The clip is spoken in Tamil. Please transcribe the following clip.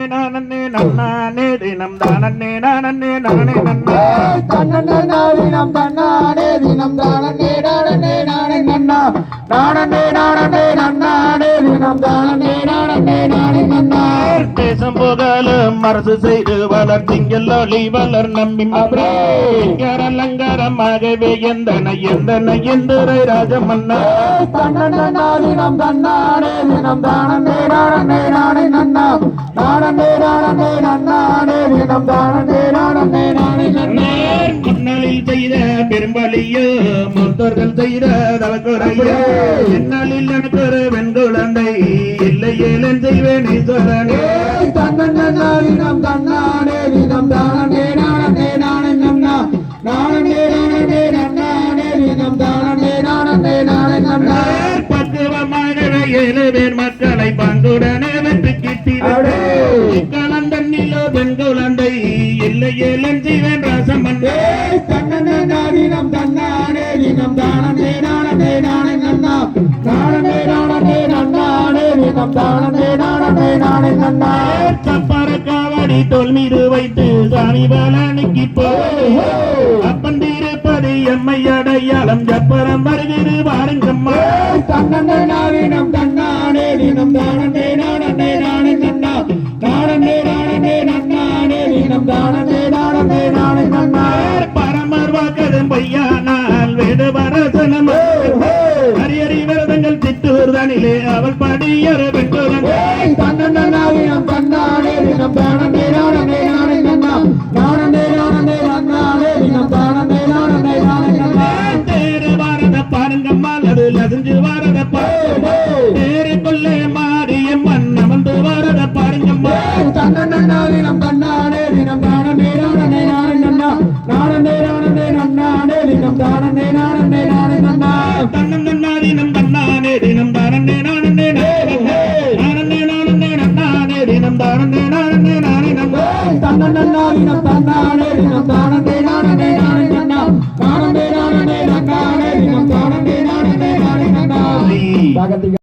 நானே நன்னானே தினம் தானே நானே நானே நன்னா தன்னே நாடினம் தன்னானே தினம் தானே நானே நானே நன்னா நானே நானே நன்னானே தினம் தானே நானே நானே நன்னா தேசம் போகாலும் அரசு செய்து வளர் திங்கள் ஒளி வளர் நம்பி அலங்காரமாகவே எந்தன எந்தன எந்திரை ராஜமன்னா. தன்னே நாடினம் தன்னானே தினம் தானே நாடனே நாடே நன்னா நாடனே நாடனே நன்னானே தினம் தானே பெரும்பலியோ மூத்தோர்கள் செய்த தலக்குறையோ. என்னாலில் எனக்கு ஒரு வெண்குழந்தை இல்லை ஏலன் செய்வேன் ஈஸ்வரனே தன்னே நாடினம் தன்னானே தினம் தானே நாடனே நாடே நன்னா நாடனே நாடனே நன்னானே தானே நாடனே நாடே நன்னா பக்குவமாக ஏழு பேர் மக்களை பங்குடனே வெற்றி கிட்டினே கலந்தண்ணிலோ பெண் குழந்தை இல்லை ஏலன் செய்வேன் நாடனே நாடனே நன்னானே தினம் தானே நாடனே நாடே நன்னா சப்பர காவடி தோல் மீது வைத்து சாமி பலனுக்கு போய் அப்பன் தீரப்பது எம்மை அடையாளம் ஜப்பரம் வருகிறது வாருங்கம்மா. தன்னே நாடினம் தன்னானே தினம் தானே நாடனே நாடே நன்னா. நாடனே நாடனே நன்னானே தினம் தானே நாடனே நாடே நன்னா. பரமர் வாக்கதும் பொய்யானால் வேடு வரசனம் தனிலே அவள் படியற பெற்றோரன் தன்னானே நன்னா நன்னானே நன்னா வாரத பாருங்கம்மா அது லதஞ்சு வாரத பாருங்க. தேருக்குள்ளே மாரியம்மன் அமர்ந்து வாரத பாருங்கம்மா தகத்துக்கு